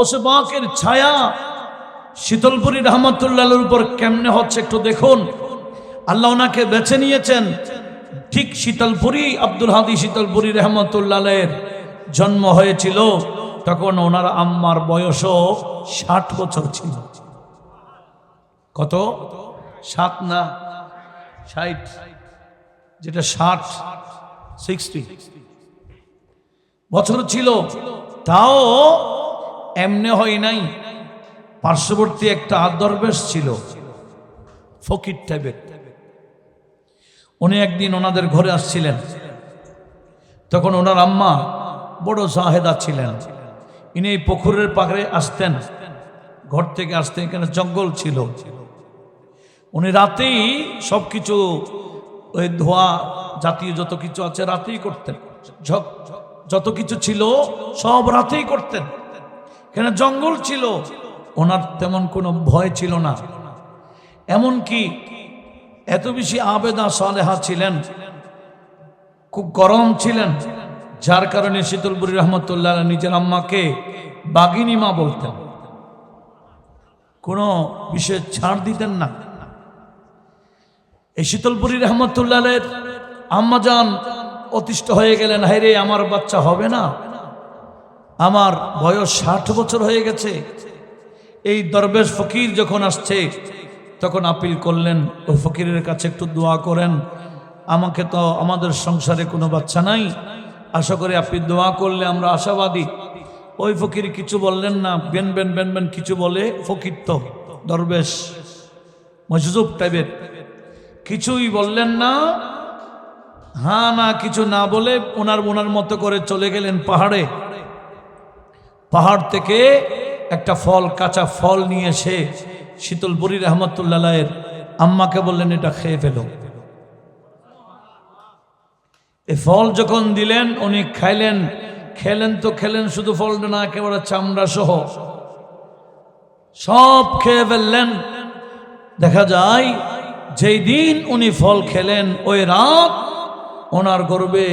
ওসবাকের ছায়া শীতলপুরী রহমতুল্লাহর উপর কেমনে হচ্ছে একটু দেখুন। আল্লাহ ওনাকে বেছে নিয়েছেন ঠিক শীতলপুরি, আব্দুল হাদি শীতলপুরি রহমতুল্লাহের জন্ম হয়েছিল। তখন ওনার আম্মার বয়সও ষাট বছর ছিল। কত? সাত না? ষাট। যেটা ষাট সিক্সটি বছর ছিল। তাও এমনে হয় নাই। পার্শ্ববর্তী একটা আদরবেশ ছিল, ফকির টাইপের উনি একদিন ওনাদের ঘরে আসছিলেন। তখন ওনার আম্মা বড় জাহেদা ছিলেন। ইনি এই পুকুরের পাখরে আসতেন। ঘর থেকে আসতেন, এখানে জঙ্গল ছিল। উনি রাতেই সব কিছু ওই ধোয়া জাতীয় যত কিছু আছে রাতেই করতেন। যত কিছু ছিল সব রাতেই করতেন। এখানে জঙ্গল ছিল, ওনার তেমন কোনো ভয় ছিল না। এমনকি এত বেশি আবেদা সালেহা ছিলেন, খুব গরম ছিলেন, যার কারণে শীতলপুরি রহমতুল্লাহ নিজের আম্মাকে বাগিনী মা বলতেন। কোনো বিষয়ে ছাড় দিতেন না। এই শীতলপুরি রহমতুল্লাহের আম্মাজান অতিষ্ঠ হয়ে গেলেন হাইরে আমার বাচ্চা হবে না? আমার বয়স ষাট বছর হয়ে গেছে। এই দরবেশ ফকির যখন আসছে, তখন আপিল করলেন ওই ফকিরের কাছে একটু দোয়া করেন। আমাকে তো আমাদের সংসারে কোনো বাচ্চা নাই। আশা করি আপনি দোয়া করলে আমরা আশাবাদী। ওই ফকির কিছু বললেন না। বেন বেন বেন বেন কিছু বলে ফকির তো, দরবেশ মজুব টাইপের। কিছুই বললেন না। হ্যাঁ না, কিছু না বলে ওনার ওনার মতো করে চলে গেলেন পাহাড়ে। পাহাড় থেকে একটা ফল, কাঁচা ফল নিয়ে এসে শীতল শীতলপুরি রহমতুল্লাহের আম্মাকে বললেন, এটা খেয়ে ফেলো। এই ফল যখন দিলেন, উনি খাইলেন। খেলেন তো খেলেন, শুধু ফলটা না, একেবারে চামড়া সহ সব খেয়ে ফেললেন। দেখা যায়, যেই দিন উনি ফল খেলেন, ওই রাত ওনার গর্বে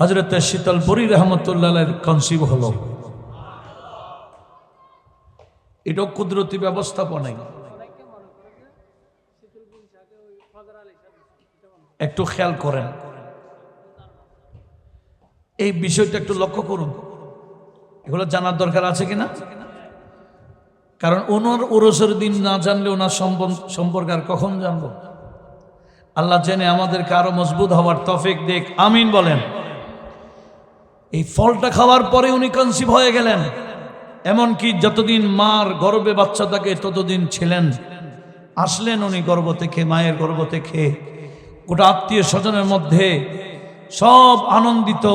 হজরত শীতলপুরি রহমতুল্লাহের কনসিভ হলো। এটাও কুদরতি ব্যবস্থাপনাই। একটু খেয়াল করেন। এই বিষয়টা একটু লক্ষ্য করুন। এগুলো জানার দরকার আছে কিনা? কারণ ওনার ওরসের দিন না জানলে ওনার সম্পর্কে আর কখন জানব? আল্লাহ জেনে আমাদেরকে আরও মজবুত হওয়ার তফিক দেখ আমিন বলেন। এই ফলটা খাওয়ার পরে উনি কনসিভ হয়ে গেলেন। এমনকি যতদিন মার গর্বে বাচ্চা থাকে, ততদিন ছিলেন। আসলেন উনি গর্ব থেকে, মায়ের গর্ব থেকে। গোটা আত্মীয় স্বজনের মধ্যে সব আনন্দিত।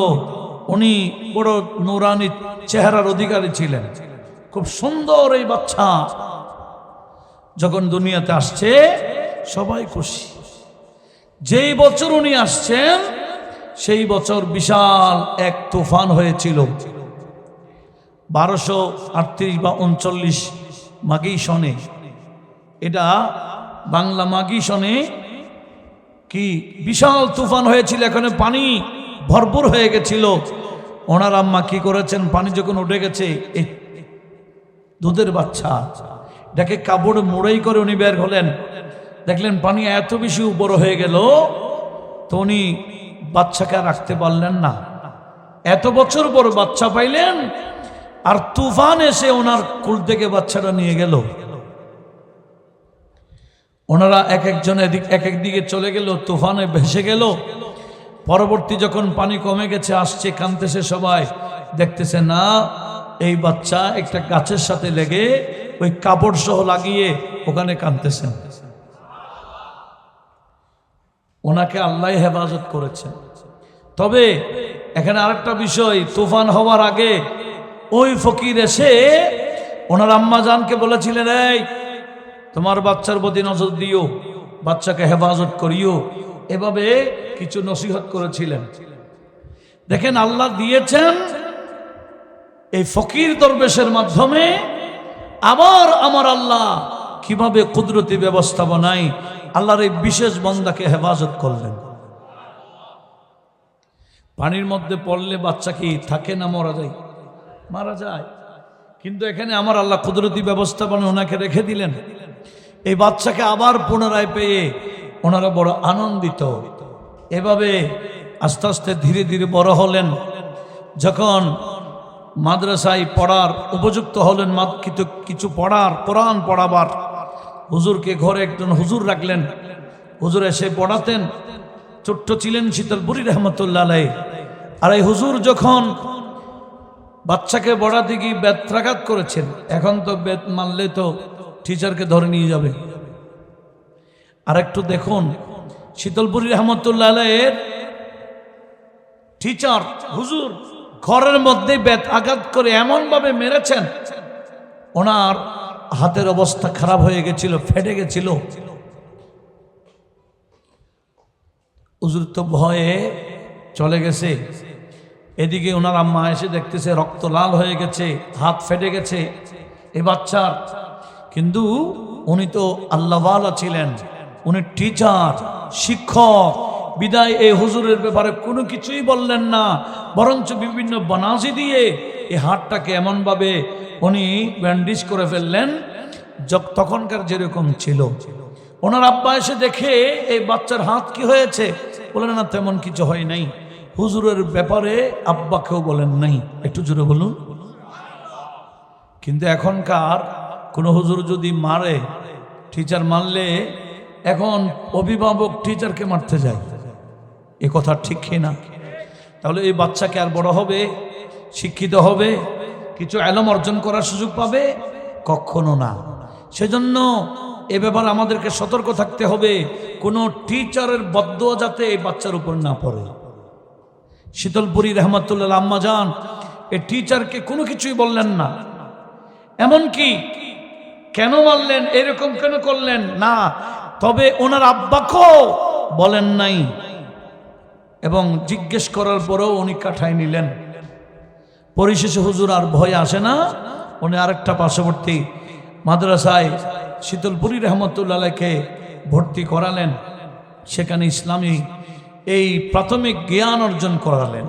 উনি বড় নুরানি চেহারার অধিকারী ছিলেন। খুব সুন্দর এই বাচ্চা। যখন দুনিয়াতে আসছে, সবাই খুশি। যেই বছর উনি আসছেন, সেই বছর বিশাল এক তুফান হয়েছিল। বারোশো আটত্রিশ বা উনচল্লিশ মাগি সনে এটা বাংলা মাগি সনে কি বিশাল তুফান হয়েছিল, এখানে পানি ভরপুর হয়ে গেছিল। ওনার আম্মা কি করেছেন? পানি যখন উঠে গেছে দুধের বাচ্চা, এটাকে কাপড় মোড়াই করে উনি বের হলেন। দেখলেন পানি এত বেশি উপর হয়ে গেল, তো উনি বাচ্চাকে রাখতে পারলেন না। এত বছর পর বাচ্চা পাইলেন আর তুফান এসে ওনার কুল থেকে বাচ্চাটা নিয়ে গেল। ওনারা এক একজন এদিক এক একদিকে চলে গেল, তুফানে ভেসে গেল। পরবর্তী যখন পানি কমে গেছে, আসছে কানতেছে সবাই। দেখতেছে, না, এই বাচ্চা একটা গাছের সাথে লেগে ওই কাপড় সহ লাগিয়ে ওখানে কানতেছেন ওনাকে আল্লাহ হেফাজত করেছেন। তবে এখানে আরেকটা বিষয়, তুফান হওয়ার আগে ওই ফকির এসে ওনার আম্মা জানকে বলেছিলেন, এই, তোমার বাচ্চার প্রতি নজর দিও, বাচ্চাকে হেফাজত করিও। এভাবে কিছু নসিহত করেছিলেন। দেখেন, আল্লাহ দিয়েছেন এই ফকির দরবেশের মাধ্যমে আবার আমার আল্লাহ কীভাবে কুদরতি ব্যবস্থাপনায় আল্লাহর এই বিশেষ বন্দাকে হেফাজত করলেন। পানির মধ্যে পড়লে বাচ্চা কি থাকে না মরা যায়? মারা যায়। কিন্তু এখানে আমার আল্লাহ কুদরতি ব্যবস্থাপনা ওনাকে রেখে দিলেন। এই বাচ্চাকে আবার পুনরায় পেয়ে ওনারা বড় আনন্দিত। এভাবে আস্তে আস্তে ধীরে ধীরে বড় হলেন। যখন মাদ্রাসায় পড়ার উপযুক্ত হলেন, মাদ- কিছু পড়ার, কোরআন পড়াবার, হুজুরকে ঘরে একজন হুজুর রাখলেন। হুজুর এসে পড়াতেন। ছোট্ট ছিলেন শীতলপুরী রহমতুল্লাহ। আর এই হুজুর যখন বাচ্চাকে পড়াতে গিয়ে ব্যত্রাঘাত করেছেন, এখন তো বেত মারলে তো টিচারকে ধরে নিয়ে যাবে। আর একটু দেখুন, শীতলপুরী রহমতুল্লাহ আলাইয়ের টিচার হুজুর, ঘরের মধ্যে বেত আঘাত করে এমনভাবে মেরেছেন, ওনার হাতের অবস্থা খারাপ হয়ে গেছিল, ফেটে গেছিল। হুজুর তো ভয়ে চলে গেছে। এদিকে ওনার আম্মা এসে দেখতেছে রক্ত লাল হয়ে গেছে, হাত ফেটে গেছে। এ বাচ্চার। কিন্তু উনি তো আল্লাহওয়ালা ছিলেন, উনি টিচার শিক্ষক। বিদায় এই হুজুরের ব্যাপারে কোনো কিছুই বললেন না, বরঞ্চ বিভিন্ন বনাজি দিয়ে এই হাতটাকে এমনভাবে উনি ব্যান্ডেজ করে ফেললেন তখনকার যেরকম ছিল। ওনার আব্বা এসে দেখে এই বাচ্চার হাত কি হয়েছে? বলেন না, তেমন কিছু হয় নাই। হুজুরের ব্যাপারে আব্বাকেও বলেন নাই। একটু জোরে বলুন। কিন্তু এখনকার কোনো হুজুর যদি মারে টিচার মারলে এখন অভিভাবক টিচারকে মারতে যায়। এ কথা ঠিক না? তাহলে এই বাচ্চাকে আর বড় হবে, শিক্ষিত হবে, কিছু অ্যালম অর্জন করার সুযোগ পাবে? কখনো না। সেজন্য এ ব্যাপারে আমাদেরকে সতর্ক থাকতে হবে। কোনো টিচারের বদ্ধ যাতে এই বাচ্চার উপর না পড়ে। শীতলপুরী রহমতুল্লাহ আম্মা যান এই টিচারকে কোনো কিছুই বললেন না। এমনকি কেন মারলেন, এরকম কেন করলেন? না, তবে ওনার আব্বাকেও বলেন নাই। এবং জিজ্ঞেস করার পরেও উনি কাঠায় নিলেন। পরিশেষে হুজুর আর ভয় আসে না। উনি আরেকটা পার্শ্ববর্তী মাদ্রাসায় শীতলপুরী রহমতুল্লাহকে ভর্তি করালেন। সেখানে ইসলামী এই প্রাথমিক জ্ঞান অর্জন করালেন।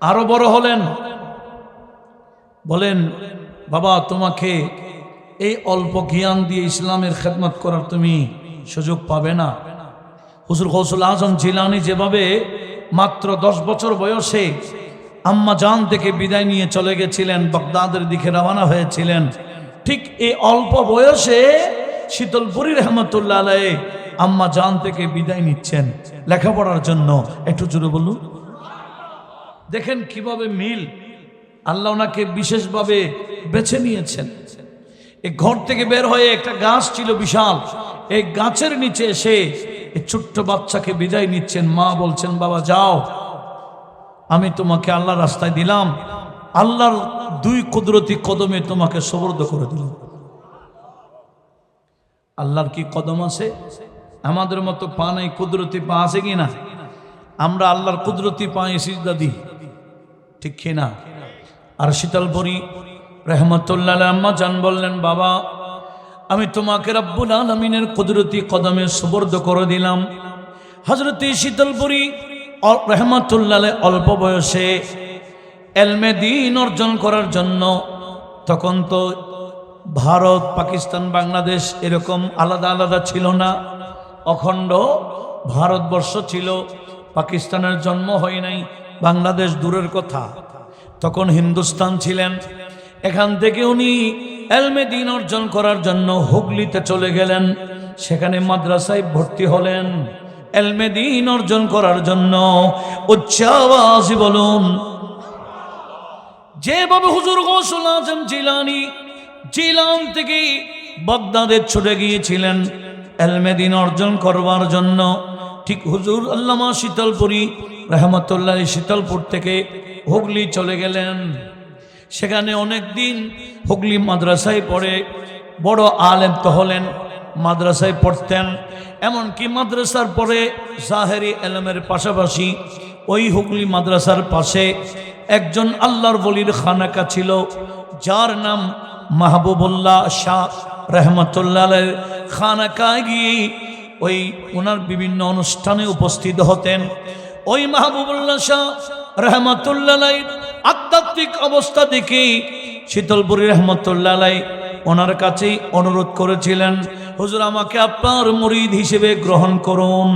আরও বড় হলেন। বলেন, বাবা, তোমাকে এই অল্প জ্ঞান দিয়ে ইসলামের খেদমত করার তুমি সুযোগ পাবে না। হুজুর গৌসুল আজম জিলানি যেভাবে মাত্র দশ বছর বয়সে আম্মা জান থেকে বিদায় নিয়ে চলে গেছিলেন, বাগদাদের দিকে রওনা হয়েছিলেন, ঠিক এই অল্প বয়সে শীতলপুরী রহমতুল্লাহ আম্মা জান থেকে বিদায় নিচ্ছেন। লেখাপড়ার জন্য। একটু জুড়ে বলুন। দেখেন কীভাবে মিল আল্লাহ ওনাকে বিশেষভাবে বেছে নিয়েছেন। এই ঘর থেকে বের হয়ে একটা গাছ ছিল বিশাল। এই গাছের নিচে এসে ছোট্ট বাচ্চাকে বিদায় নিচ্ছেন। মা বলছেন, বাবা, যাও। আমি তোমাকে আল্লাহ রাস্তায় দিলাম। আল্লাহর দুই কুদরতি কদমে তোমাকে সবর্দ করে দিলাম। আল্লাহর কি কদম আছে? আমাদের মতো পা নাই, কুদরতি পা আছে কি না? আমরা আল্লাহর কুদরতি পায়ে সিজদা দিই। ঠিক কি না? আর শীতলপুরী রহমতুল্লাহ আম্মা জান বললেন, বাবা, আমি তোমাকে রব্বুল আলমিনের কুদরতি কদমে সুবর্দ করে দিলাম। হজরতি শীতলপুরী রহমতুল্লাহ অল্প বয়সে এলমে দিন অর্জন করার জন্য তখন তো ভারত, পাকিস্তান, বাংলাদেশ এরকম আলাদা আলাদা ছিল না। অখণ্ড ভারতবর্ষ ছিল। পাকিস্তানের জন্ম হয় নাই, বাংলাদেশ দূরের কথা। তখন হিন্দুস্তান ছিলেন। এখান থেকে উনি এলমে দিন অর্জন করার জন্য হুগলিতে চলে গেলেন। সেখানে মাদ্রাসায় ভর্তি হলেন। এলমে দিন অর্জন করার জন্য উচ্চাবাসী বলুন। যেভাবে হুজুর গৌসুল আজম জিলানি, জিলান থেকে বাগদাদে ছুটে গিয়েছিলেন। এলমেদিন অর্জন করবার জন্য ঠিক হুজুর আল্লামা শীতলপুরী রহমতুল্লাহ শীতলপুর থেকে হুগলি চলে গেলেন। সেখানে অনেক দিন হুগলি মাদ্রাসায় পড়ে বড় আলেম তো হলেন মাদ্রাসায় পড়তেন। এমনকি মাদ্রাসার পরে জাহেরি এলমের পাশাপাশি ওই হুগলি মাদ্রাসার পাশে একজন আল্লাহর বলির খানাকা ছিল, যার নাম মাহবুবুল্লাহ শাহ। রহমতুল্লাহ খানাকায় গিয়ে ওই ওনার বিভিন্ন অনুষ্ঠানে উপস্থিত হতেন। ওই মাহবুবুল্লাহ শাহ রহমতুল্লাহ আধ্যাত্মিক অবস্থা দেখে শীতলপুরী রহমতুল্লাহ ওনার কাছেই অনুরোধ করেছিলেন, হুজুর, আমাকে আপনার মুরিদ হিসেবে গ্রহণ করুন।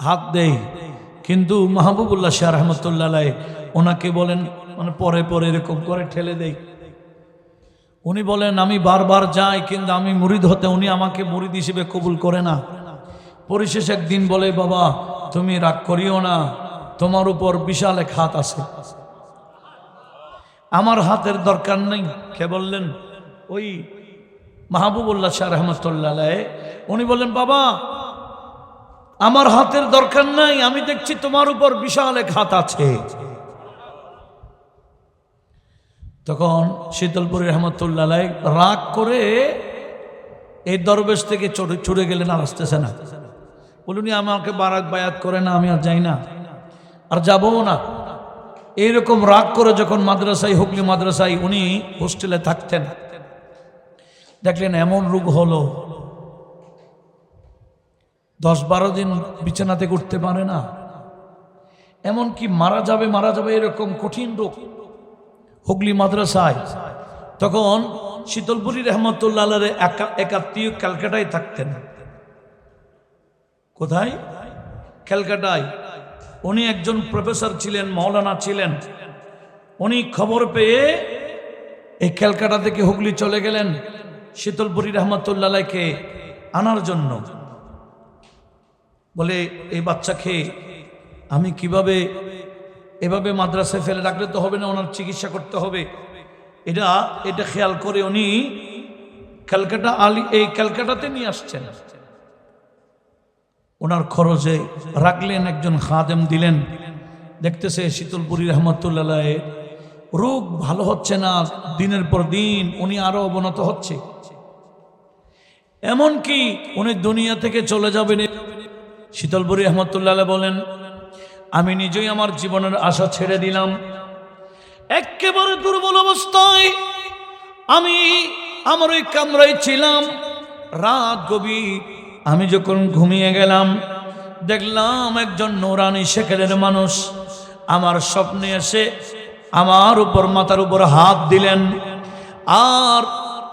হাত দেই, কিন্তু মাহবুবুল্লাহ শাহ রহমতুল্লাহ ওনাকে বলেন মানে পরে পরে এরকম করে ঠেলে দেই। উনি বলেন, আমি বারবার যাই, কিন্তু আমি মুরিদ হতে উনি আমাকে মুরিদ হিসেবে কবুল করে না। পরিশেষ একদিন বলে, বাবা, তুমি রাগ করিও না, তোমার উপর বিশাল এক হাত আছে। আমার হাতের দরকার নেই। কে বললেন? ওই মাহবুবুল্লাহ শাহ রহমতুল্লাহ। উনি বললেন, বাবা, আমার হাতের দরকার নাই, আমি দেখছি তোমার উপর বিশাল এক হাত আছে। তখন শীতলপুরী রহমতুল্লাহ রাগ করে এই দরবেশ থেকে চড়ে গেলেন আর আসতেছে না। বলুনি আমাকে বারাক বায়াত করে না, আমি আর যাই না। আর যাবও না। এইরকম রাগ করে যখন মাদ্রাসায়, হুগলি মাদ্রাসায় উনি হোস্টেলে থাকতেন। দেখলেন, এমন রোগ হলো, দশ বারো দিন বিছানাতে উঠতে পারে না। এমন কি মারা যাবে মারা যাবে, এরকম কঠিন রোগ। হুগলি মাদ্রাসায়, তখন শীতলপুরী রহমতুল্লাহ একাত্মীয় ক্যালকাটায় থাকতেন। কোথায়? ক্যালকাটায়। উনি একজন প্রফেসর ছিলেন মৌলানা ছিলেন। উনি খবর পেয়ে এই ক্যালকাটা থেকে হুগলি চলে গেলেন শীতলপুরী রহমতুল্লাহকে আনার জন্য। বলে, এই বাচ্চাকে আমি কীভাবে এভাবে মাদ্রাসায় ফেলে রাখলে তো হবে না, ওনার চিকিৎসা করতে হবে। এটা এটা খেয়াল করে উনি ক্যালকাটা আলি, এই ক্যালকাটাতে নিয়ে আসছেন। ওনার খরচে রাখলেন, একজন খাদেম দিলেন। দেখতেছে শীতলপুরী রহমতুল্লাহ রোগ ভালো হচ্ছে না, দিনের পর দিন উনি আরও অবনত হচ্ছে। এমন কি উনি দুনিয়া থেকে চলে যাবেন। শীতলপুরী রহমতুল্লাহ বলেন আমি নিজেই আমার জীবনের আশা ছেড়ে দিলাম। একেবারে দুর্বল অবস্থায় আমি আমার ওই কামরায় ছিলাম। রাত গভীর আমি যখন ঘুমিয়ে গেলাম, দেখলাম একজন নোরানি শেখেলের মানুষ আমার স্বপ্নে এসে আমার উপর, মাথার উপর হাত দিলেন। আর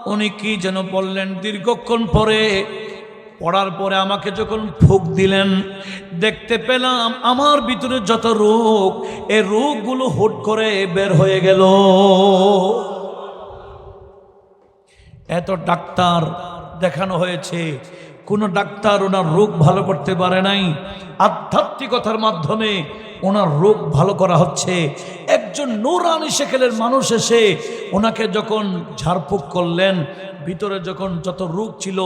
উনি কি যেন বললেন, দীর্ঘক্ষণ পরে পড়ার পরে আমাকে যখন ফুক দিলেন, দেখতে পেলাম আমার ভিতরে যত রোগ, এ রোগগুলো হুট করে বের হয়ে গেল। এত ডাক্তার দেখানো হয়েছে। কোন ডাক্তার ওনার রোগ ভালো করতে পারে নাই। আধ্যাত্মিকতার মাধ্যমে ওনার রোগ ভালো করা হচ্ছে। একজন নৌরানি শেখেলের মানুষ এসে ওনাকে যখন ঝাড়ফুঁক করলেন ভিতরে যখন যত রোগ ছিল,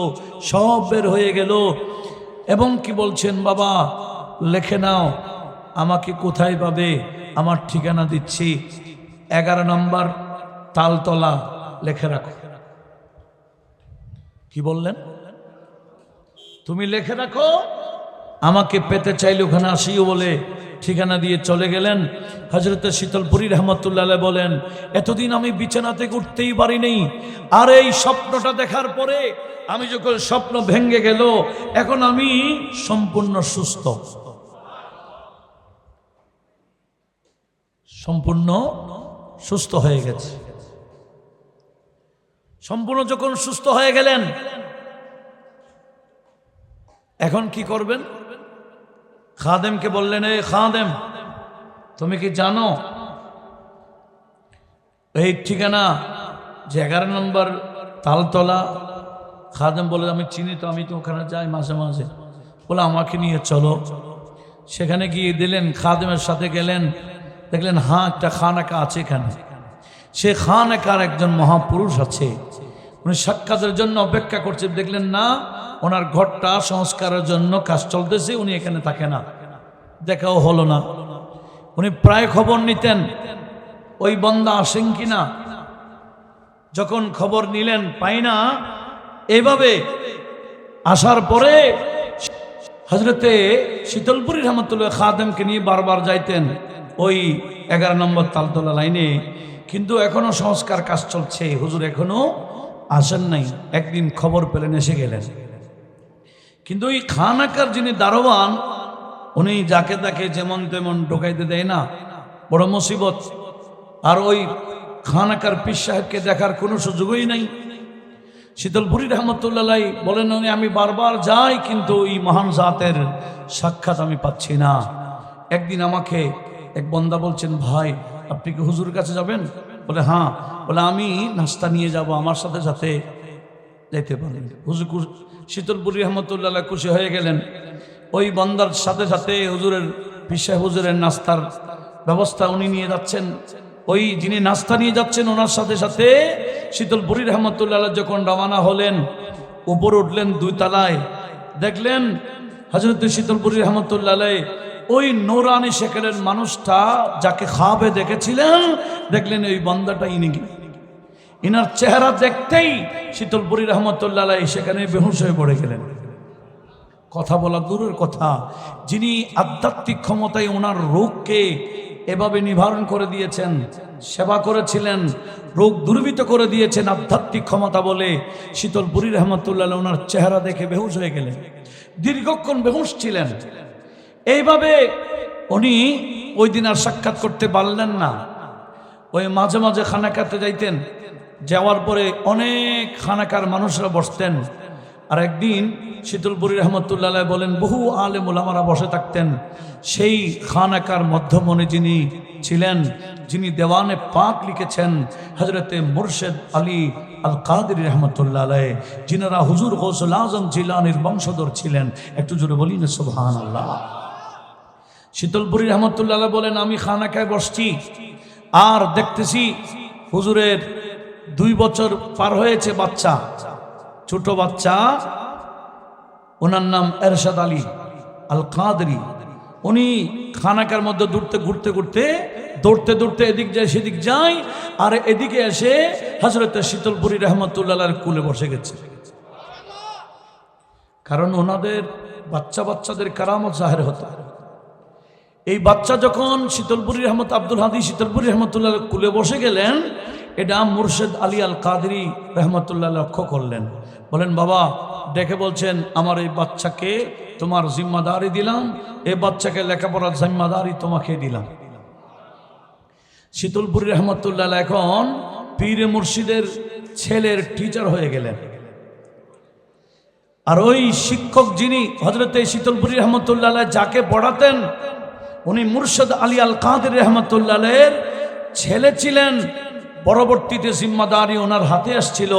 সব বের হয়ে গেল। এবং কি বলছেন, বাবা, লেখে নাও, আমাকে কোথায় পাবে? আমার ঠিকানা দিচ্ছি। এগারো নম্বর তালতলা, লেখে রাখো। কি বললেন? তুমি লেখে রাখো আমাকে পেতে চাইলে ওখানে আসিও বলে ঠিকানা দিয়ে চলে গেলেন। হজরতের শীতলপুরী রহমতুল্লাহ বলেন, এতদিন আমি বিছানাতে উঠতেই পারিনি। আর এই স্বপ্নটা দেখার পরে আমি যখন স্বপ্ন ভেঙ্গে গেল, এখন আমি সম্পূর্ণ সুস্থ। সম্পূর্ণ সুস্থ হয়ে গেছে। সম্পূর্ণ যখন সুস্থ হয়ে গেলেন, এখন কি করবেন? খাদেমকে বললেন, এই খাদেম, তুমি কি জানো এই ঠিকানা যে এগারো নম্বর তালতলা? খাদেম বলে, আমি চিনি তো, আমি তো ওখানে যাই মাঝে মাঝে। বলে, আমাকে নিয়ে চলো। সেখানে গিয়ে দিলেন, খাদেমের সাথে গেলেন, দেখলেন হ্যাঁ একটা খানাকা আছে এখানে। সে খানাকার একজন মহাপুরুষ আছে। উনি সাক্ষাতের জন্য অপেক্ষা করছে, দেখলেন, না ওনার ঘরটা সংস্কারের জন্য কাজ চলতেছে, উনি এখানে থাকে না। দেখাও হলো না। উনি প্রায় খবর নিতেন, ওই বন্দা আসেন কিনা? যখন খবর নিলেন, পাই না? এভাবে আসার পরে হজরতে শীতলপুরী রহমতুল্লাহ খাদেমকে নিয়ে বারবার যাইতেন ওই এগারো নম্বর তালতলা লাইনে। কিন্তু এখনও সংস্কার কাজ চলছে, হুজুর এখনও আসেন নাই। একদিন খবর পেলেন, এসে গেলেন। কিন্তু ওই খানাকার যিনি দারোয়ান, উনি যাকে তাকে যেমন তেমন ঢোকাইতে দেয় না। বড় মুসিবত। আর ওই খানাকার পীর সাহেবকে দেখার কোনো সুযোগই নাই। শীতলপুরি রহমতুল্লাহ বলেন উনি, আমি বারবার যাই, কিন্তু এই মহান জাতের সাক্ষাৎ আমি পাচ্ছি না। একদিন আমাকে এক বন্দা বলছেন, ভাই, আপনি কি হুজুর কাছে যাবেন? বলে হ্যাঁ। বলে, আমি নাস্তা নিয়ে যাব আমার সাথে সাথে। যেতে পারেন হুজুর শীতলপুরি রহমতুল্লাহ খুশি হয়ে গেলেন। ওই বন্দার সাথে সাথে হুজুরের পিসা হুজুরের নাস্তার ব্যবস্থা উনি নিয়ে যাচ্ছেন। ওই যিনি নাস্তা নিয়ে যাচ্ছেন, ওনার সাথে সাথে শীতলপুরি রহমতুল্লাহ যখন রওনা হলেন, উপর উঠলেন দুই তালায়। দেখলেন হজরত শীতলপুরি রহমতুল্লাহ ওই নোরানি শেখেলের মানুষটা যাকে খাবে দেখেছিলেন, দেখলেন ওই বন্দাটা ইনি ইনার চেহারা দেখতেই শীতলপুরি রহমতুল্লাহ সেখানে বেহুশ হয়ে পড়ে গেলেন। কথা বলা দূরের কথা। যিনি আধ্যাত্মিক ক্ষমতায় ওনার রোগকে এভাবে নিবারণ করে দিয়েছেন, সেবা করেছিলেন, রোগ দুর্বিত করে দিয়েছেন আধ্যাত্মিক ক্ষমতা বলে শীতলপুরি রহমতুল্লাহ ওনার চেহারা দেখে বেহুশ হয়ে গেলেন। দীর্ঘক্ষণ বেহুশ ছিলেন। এইভাবে উনি ওই দিন আর সাক্ষাৎ করতে পারলেন না। ওই মাঝে মাঝে খানাকাতে যাইতেন। যাওয়ার পরে অনেক খানাকার মানুষরা বসতেন। আর একদিন শীতলপুরি রহমতুল্লাহ বলেন, বহু আলেম ওলামারা বসে থাকতেন। সেই খানাকার মধ্যমণি যিনি ছিলেন, যিনি দেওয়ানে পাক লিখেছেন হজরতে মুর্শেদ আলী আল কাদির রহমতুল্লাহ যিনারা হুজুর গৌসুল আজম জিলানির বংশধর ছিলেন। একটু জোরে বলি না সুবহান আল্লাহ শীতলপুরি রহমতুল্লাহ বলেন, আমি খানাকায় বসছি, আর দেখতেছি হুজুরের দুই বছর পার হয়েছে বাচ্চা, ছোট বাচ্চা। ওনার নাম এরশাদ আলী আল কাদরি উনি খানাকার মধ্যে দৌড়তে, ঘুরতে ঘুরতে, দৌড়তে দৌড়তে এদিক যায়, সেদিক যায়, আর এদিকে এসে হজরত শীতলপুরি রহমতুল্লাহ কুলে বসে গেছে। কারণ ওনাদের বাচ্চা বাচ্চাদের কারামত জাহের হতো। এই বাচ্চা যখন শীতলপুরি রহমত আব্দুল হাদি শীতলপুরি রহমতুল্লাহ কুলে বসে গেলেন এটা মুর্শেদ আলী আল কাদরি রহমতুল্লাহ লক্ষ্য করলেন। বলেন, বাবা, দেখে বলছেন, আমার এই বাচ্চাকে তোমার জিম্মাদারি দিলাম, এই বাচ্চাকে লেখাপড়ার জিম্মাদারি তোমাকে দিলাম। শীতলপুরি রহমতুল্লাহ এখন পীরে মুর্শিদের ছেলের টিচার হয়ে গেলেন। আর ওই শিক্ষক যিনি হজরতে শীতলপুরি রহমতুল্লাহ যাকে পড়াতেন, উনি মুর্শদ আলী আল কাদের রহমতুল্লাহের ছেলে ছিলেন। পরবর্তীতে জিম্মাদারি ওনার হাতে আসছিল।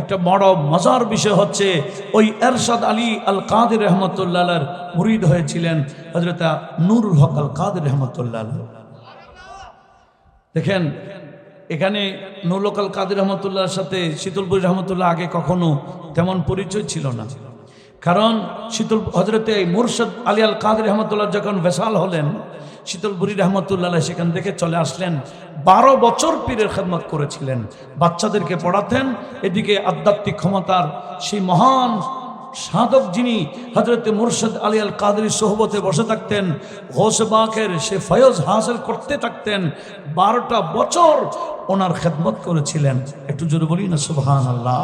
একটা বড় মজার বিষয় হচ্ছে, ওই এরশাদ আলী আল কাদের রহমতুল্লাহর মুরিদ হয়েছিলেন হজরত নুরুল হক আল কাদের রহমতুল্লাহ। দেখেন, এখানে নুরুল কাদের রহমতুল্লাহর সাথে শীতলপুরি রহমতুল্লাহ আগে কখনো তেমন পরিচয় ছিল না। কারণ শীতল হজরতে মুর্শদ আলী আল কাদের রহমতুল্লাহ যখন ভেসাল হলেন শীতলপুরি রহমতুল্লাহ সেখান থেকে চলে আসলেন। বারো বছর পীরের খেদমত করেছিলেন। বাচ্চাদেরকে পড়াতেন, এদিকে আধ্যাত্মিক ক্ষমতার সেই মহান সাধক যিনি হজরত মুর্শদ আলী আল কাদরি সোহবতে বসে থাকতেন হোসবাকের সে ফয়জ হাসিল করতে থাকতেন, বারোটা বছর ওনার খেদমত করেছিলেন। একটু জোরে বলি না সুবহান আল্লাহ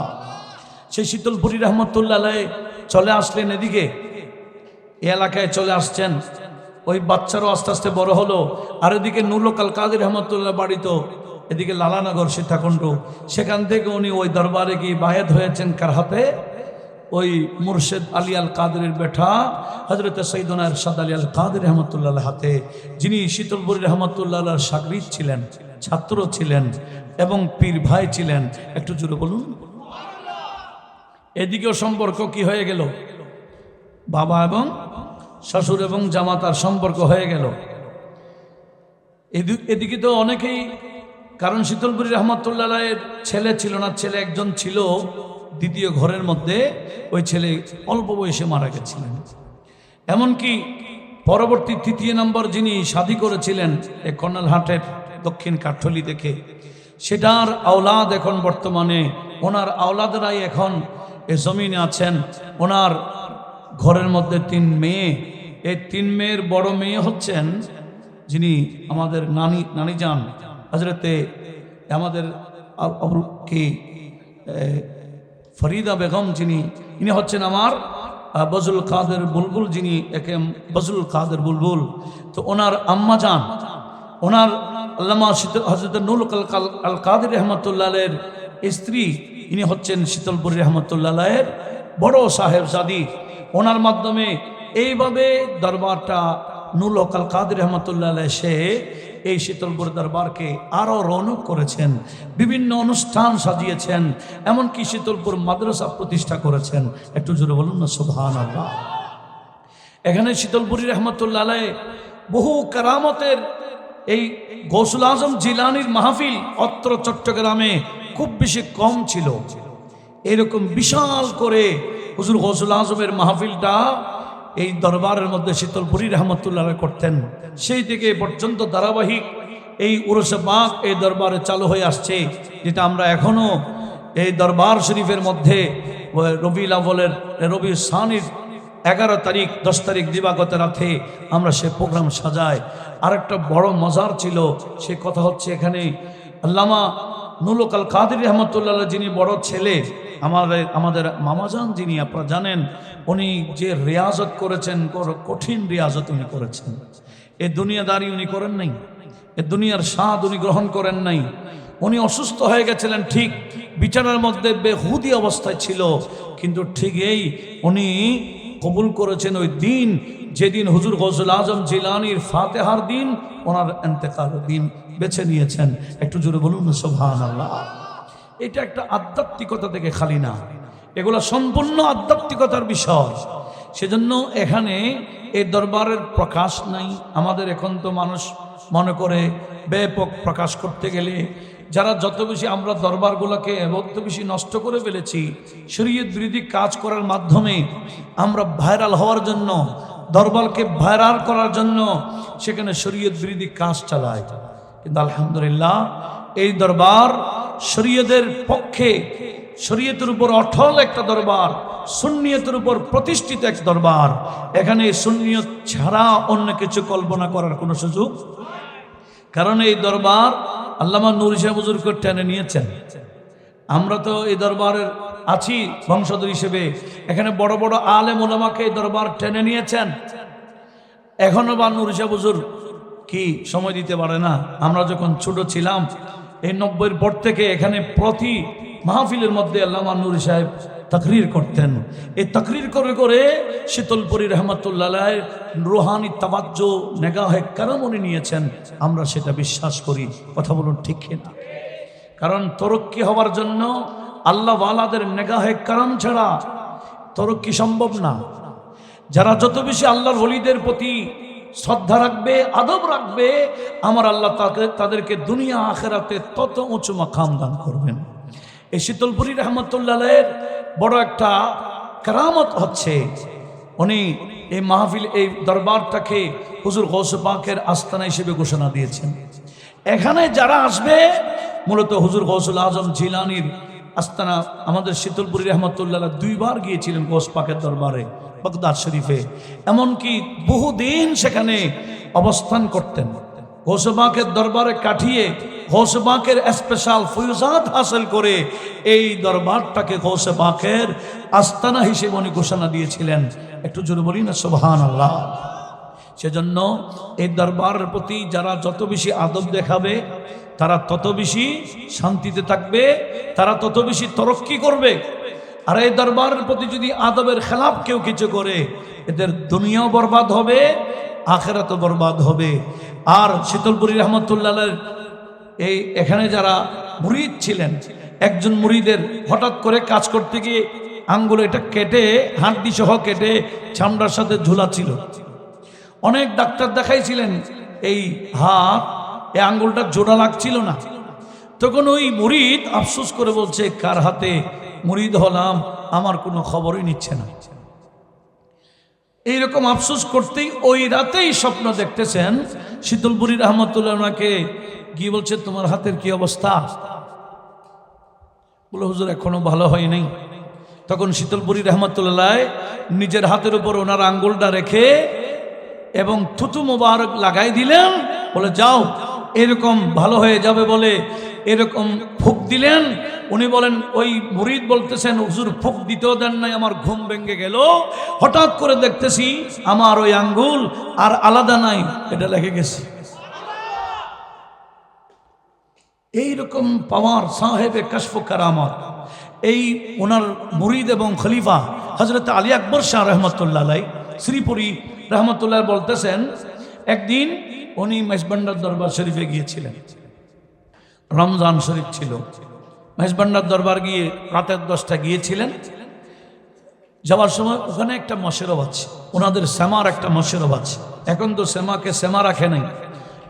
সেই শীতলপুরি রহমতুল্লাহ চলে আসলেন এদিকে। এ এলাকায় চলে আসছেন। ওই বাচ্চারও আস্তে আস্তে বড় হলো। আর এদিকে নুরুকাল কাদের রহমতুল্লাহ বাড়ি তো এদিকে লালানগর সীতাকুণ্ড। সেখান থেকে উনি ওই দরবারে গিয়ে বাহেদ হয়েছেন কার হাতে? ওই মুর্শেদ আলী আল কাদের বেঠা হজরত সৈদনা এরশাদ আলী আল কাদের রহমতুল্লাহ হাতে, যিনি শীতলপুরি রহমতুল্লাহ সাগরিদ ছিলেন, ছাত্র ছিলেন এবং পীর ভাই ছিলেন। একটু জুড়ে বলুন। এদিকেও সম্পর্ক কি হয়ে গেল? বাবা এবং শ্বশুর এবং জামাতার সম্পর্ক হয়ে গেল। এদি- এদিকে তো অনেকেই, কারণ শীতলপুরি রহমতুল্লাহের ছেলে ছিল না, ছেলে একজন ছিল, দ্বিতীয় ঘরের মধ্যে ওই ছেলে অল্প বয়সে মারা গেছিলেন। এমনকি পরবর্তী তৃতীয় নম্বর যিনি শাদি করেছিলেন, এ কর্নালহাটের দক্ষিণ কাঠলি দেখে, সেটার আওলাদ এখন বর্তমানে, ওনার আওলাদরাই এখন এ জমিনে আছেন ওনার ঘরের মধ্যে তিন মেয়ে। এই তিন মেয়ের বড় মেয়ে হচ্ছেন যিনি আমাদের নানি নানি যান হজরতে আমাদের কি ফরিদা বেগম যিনি, ইনি হচ্ছেন আমার বজুল কাদের বুলবুল যিনি একে বজুল কাদের বুলবুল। তো ওনার আম্মা যান ওনার আল্লামা হজরত নুল আল কাদের রহমতুল্লাহের স্ত্রী ইনি হচ্ছেন শীতলপুরি রহমতুল্লাহের বড় সাহেব জাদি ওনার মাধ্যমে এইভাবে দরবারটা নুল কাল কাদের রহমতুল্লাহ সে এই শীতলপুর দরবারকে আরও রৌনক করেছেন, বিভিন্ন অনুষ্ঠান সাজিয়েছেন, এমনকি শীতলপুর মাদ্রাসা প্রতিষ্ঠা করেছেন। একটু জোরে বলুন না সুবহান আল্লাহ এখানে শীতলপুরি রহমতুল্লাহ বহু কারামতের এই গৌসুল আজম জিলানির মাহফিল অত্র চট্টগ্রামে খুব বেশি কম ছিল। এরকম বিশাল করে হুজুর গৌসুল আজমের মাহফিলটা এই দরবারের মধ্যে শীতলপুরি রহমতুল্লাহ করতেন। সেই থেকে পর্যন্ত ধারাবাহিক এই উরসে বাক এই দরবারে চালু হয়ে আসছে, যেটা আমরা এখনও এই দরবার শরীফের মধ্যে রবি লাভলের রবি সানির এগারো তারিখ, দশ তারিখ দিবাগত রাতে আমরা সে প্রোগ্রাম সাজাই। আর একটা বড় মজার ছিল, সে কথা হচ্ছে এখানে আল্লামা নুলকাল কাদির রহমতুল্লাহ যিনি বড় ছেলে, আমাদের আমাদের মামাজান যিনি, আপনারা জানেন, উনি যে রেয়াজত করেছেন কঠিন রেয়াজত উনি করেছেন। এ দুনিয়াদারি উনি করেন নাই, এ দুনিয়ার স্বাদ উনি গ্রহণ করেন নাই। উনি অসুস্থ হয়ে গেছিলেন, ঠিক বিচারের মধ্যে বেহুদি অবস্থায় ছিল, কিন্তু ঠিক এই উনি কবুল করেছেন ওই দিন, যেদিন হুজুর গজল আজম জিলানির ফাতেহার দিন, ওনার এন্তেকাল দিন। বেছে নিয়েছেন। একটু জোরে বলুন না সোভান আল্লাহ এটা একটা আধ্যাত্মিকতা থেকে খালি না। এগুলো সম্পূর্ণ আধ্যাত্মিকতার বিষয়। সেজন্য এখানে এই দরবারের প্রকাশ নাই। আমাদের এখন তো মানুষ মনে করে ব্যাপক প্রকাশ করতে গেলে যারা যত বেশি আমরা দরবারগুলোকে যত বেশি নষ্ট করে ফেলেছি, শরীয়ত বিরোধী কাজ করার মাধ্যমে আমরা ভাইরাল হওয়ার জন্য, দরবারকে ভাইরাল করার জন্য সেখানে শরীয়ত বিরোধী কাজ চালায়। কিন্তু আলহামদুলিল্লাহ, এই দরবার শরীয়তের পক্ষে শরীয়তের উপর অঠল একটা দরবার, সুন্নিয়তের উপর প্রতিষ্ঠিত এক দরবার। এখানে সুন্নিয়ত ছাড়া অন্য কিছু কল্পনা করার কোনো সুযোগ কারণ এই দরবার আল্লামা নুর সাহেব হুজুরকে টেনে নিয়েছেন। আমরা তো এই দরবারের আছি বংশধর হিসেবে। এখানে বড় বড় আলেম ওলামাকে এই দরবার টেনে নিয়েছেন। এখনও বা নুর সাহেব হুজুর কি সময় দিতে পারে না? আমরা যখন ছোট ছিলাম, এই নব্বইয়ের পর থেকে এখানে প্রতি মাহফিলের মধ্যে আল্লামা নুর সাহেব তাকরির করতেন। এই তাকরির করে করে শীতলপুরি রহমতুল্লাহ রুহানি তাবাজ্য নেগাহে কারণ উনি নিয়েছেন। আমরা সেটা বিশ্বাস করি। কথা বলুন ঠিক না কারণ তরক্কি হওয়ার জন্য আল্লাহ ওয়ালাদের নেগাহে কারণ ছাড়া তরক্কি সম্ভব না। যারা যত বেশি আল্লাহর হলিদের প্রতি শ্রদ্ধা রাখবে, আদব রাখবে, আমার আল্লাহ তাকে, তাদেরকে দুনিয়া আখেরাতে তত উঁচু মাকাম দান করবেন। এই শীতলপুরি রহমতুল্লাহের বড় একটা কারামত হচ্ছে, উনি এই মাহফিল, এই দরবারটাকে হুজুর গৌসপাকের আস্তানা হিসেবে ঘোষণা দিয়েছেন। এখানে যারা আসবে, মূলত হুজুর গৌসুল আজম জিলানির আস্তানা, আমাদের শীতলপুরি রহমতুল্লাহ দুইবার গিয়েছিলেন গোস পাকের দরবারে, বগদাদ শরীফে। এমনকি বহুদিন সেখানে অবস্থান করতেন। ঘোষবাকের দরবারে কাটিয়ে ঘোষবাকের স্পেশাল ফুয়ুজাত হাসিল করে এই দরবারটাকে ঘোষবাকের আস্তানা হিসেবে উনি ঘোষণা দিয়েছিলেন। একটু জোরে বলি না সোহান আল্লাহ সেজন্য এই দরবারের প্রতি যারা যত বেশি আদব দেখাবে তারা তত বেশি শান্তিতে থাকবে, তারা তত বেশি তরক্কি করবে। আর এই দরবারের প্রতি যদি আদবের খেলাপ কেউ কিছু করে, এদের দুনিয়াও বরবাদ হবে, আখেরাতও বরবাদ হবে। আর শীতলপুরি রহমতুল্লাহের এই এখানে যারা মুরিদ ছিলেন, একজন মুরিদের হঠাৎ করে কাজ করতে গিয়ে আঙ্গুল এটা কেটে হাড্ডি সহ কেটে চামড়ার সাথে ঝুলা ছিল অনেক ডাক্তার দেখাইছিলেন এই হাত এই আঙ্গুলটা জোড়া লাগছিল না। তখন ওই মুরিদ আফসোস করে বলছে, কার হাতে? মুরিদ হলাম, আমার কোনো খবরই নিচ্ছে না। এইরকম আফসোস করতেই ওই রাতেই স্বপ্ন দেখতেছেন শীতলপুরি রহমতুল্লাহ ওনাকে গিয়ে বলছে, তোমার হাতের কি অবস্থা? বলে, হুজুর, এখনও ভালো হয় নাই তখন শীতলপুরি রহমতুল্লাহ নিজের হাতের উপর ওনার আঙ্গুলটা রেখে এবং থুতু মোবারক লাগাই দিলেন। বলে, যাও এরকম ভালো হয়ে যাবে বলে এরকম ফুক দিলেন। উনি বলেন, ওই মুরিদ বলতেছেন, হুজুর ফুক দিতেও দেন নাই, আমার ঘুম ভেঙে গেল। হঠাৎ করে দেখতেছি আমার ওই আঙ্গুল আর আলাদা নাই, এটা লেগে গেছে। এইরকম পাওয়ার সাহেবে কাশফ কারামত। এই ওনার মুরিদ এবং খলিফা হজরত আলী আকবর শাহ রহমতুল্লাহ শ্রীপুরী রহমতুল্লাহ বলতেছেন একদিন উনি মেজবান্ডার দরবার শরীফে গিয়েছিলেন। রমজান শরীফ ছিল। মেজবান্ডার দরবার গিয়ে রাতের দশটা গিয়েছিলেন। যাওয়ার সময় ওখানে একটা মশেরব আছে ওনাদের শ্যামার একটা মশেরব আছে এখন তো শ্যামাকে শ্যামা রাখে নাই।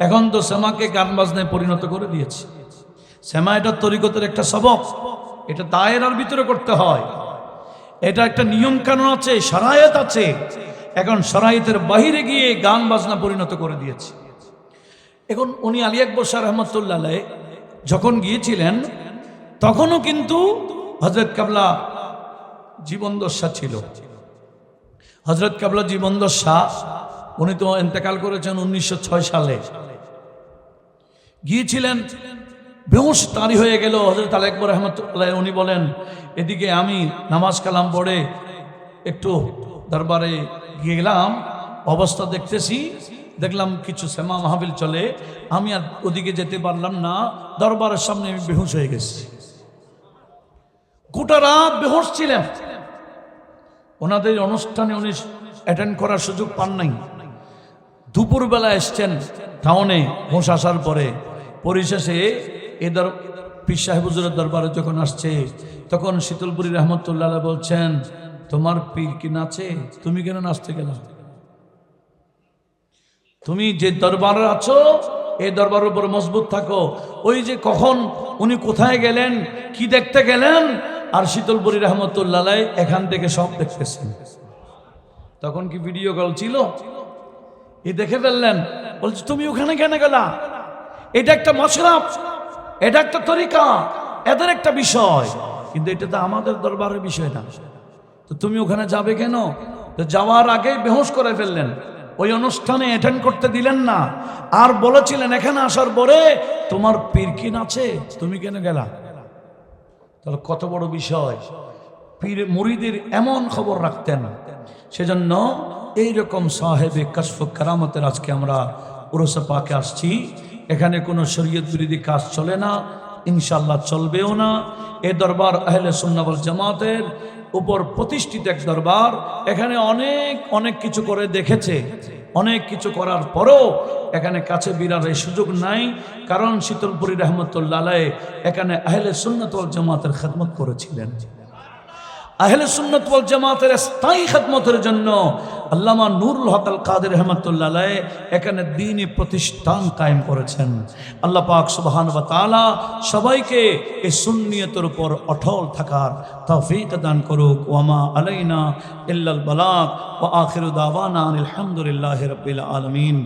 এখন তো শ্যামাকে গান বাজনায় পরিণত করে দিয়েছে। শ্যামা এটা তরিকতের একটা সবক। এটা দায়েরার ভিতরে করতে হয়। এটা একটা নিয়ম কানুন আছে সারায়ত আছে। এখন সারায়তের বাহিরে গিয়ে গান বাজনা পরিণত করে দিয়েছে। এখন উনি আলী আকবর শাহ রহমতুল্লাহ যখন গিয়েছিলেন, তখনও কিন্তু হজরত কাবলা জীবনদশা ছিল। হজরত কাবলা জীবনদশা উনি তো এন্তেকাল করেছেন উনিশশো ছয় সালে। গিয়েছিলেন, বেহুশ তারি হয়ে গেল হজরত আলী আকবর রহমতুল্লাহ। উনি বলেন, এদিকে আমি নামাজ কালাম পড়ে একটু দরবারে গেলাম, অবস্থা দেখতেছি, দেখলাম কিছু শ্যামা মাহবিল চলে, আমি আর ওদিকে যেতে পারলাম না, দরবারের সামনে আমি বেহুশ হয়ে গেছি। গোটা রাত বেহুশ ছিলেন ওনাদের অনুষ্ঠানে উনি অ্যাটেন্ড করার সুযোগ পান নাই। দুপুরবেলা এসছেন টাউনে হোস আসার পরে। পরিশেষে এ দর, পীর সাহেব হুজুরের দরবারে যখন আসছে, তখন শীতলপুরী রহমতুল্লাহ বলছেন তোমার পীর কি নাচে? তুমি কেন নাচতে গেল? তুমি যে দরবারে আছো এই দরবারের উপর মজবুত থাকো। ওই যে কখন উনি কোথায় গেলেন, কি দেখতে গেলেন? আর শীতলপুরী রহমতুল্লাহ এখান থেকে সব দেখতেছেন। তখন কি ভিডিও কল ছিল? এ দেখে ফেললেন। বলছে, তুমি ওখানে কেন গেলা? এটা একটা মশরাফ এটা একটা তরিকা, এদের একটা বিষয়। কিন্তু এটা তো আমাদের দরবারের বিষয় না। তো তুমি ওখানে যাবে কেন? তো যাওয়ার আগে বেহুশ করে ফেললেন। ওই অনুষ্ঠানে অ্যাটেন্ড করতে দিলেন না। আর বলেছিলেন, এখানে আসার পরে তোমার পীর কিন আছে, তুমি কেন গেলা? তাহলে কত বড় বিষয়। পীর মুরিদের এমন খবর রাখতেন। সেজন্য এইরকম সাহেবে কাশফ কারামতের আজকে আমরা উরসা পাকে আসছি। এখানে কোনো শরীয়ত বিরোধী কাজ চলে না ইনশাল্লাহ চলবেও না। এ দরবার আহলে সুন্নাবল জামাতের উপর প্রতিষ্ঠিত এক দরবার, এখানে অনেক অনেক কিছু করে দেখেছে। অনেক কিছু করার পরও এখানে কাছে বিরার সুযোগ নাই, কারণ শীতলপুরী রহমতুল্লাহ এখানে আহলে সুন্নতল জামাতের খেদমত করেছিলেন। আহলে সুন্নত ওয়াল জামাতের স্থায়ী খেদমতের জন্য আল্লামা নুরুল হক আল কাদের রহমতুল্লাহ এখানে দিনই প্রতিষ্ঠান কায়েম করেছেন। আল্লাহ পাক সুবহান ওয়া তাআলা সবাইকে এই সুন্নিয়তের উপর অটল থাকার তৌফিক দান করুক। ওয়ামা আলাইনা ইল্লাল বালাগ। ওয়া আখিরু দাওয়ানা আলহামদুলিল্লাহি রাব্বিল আলামিন।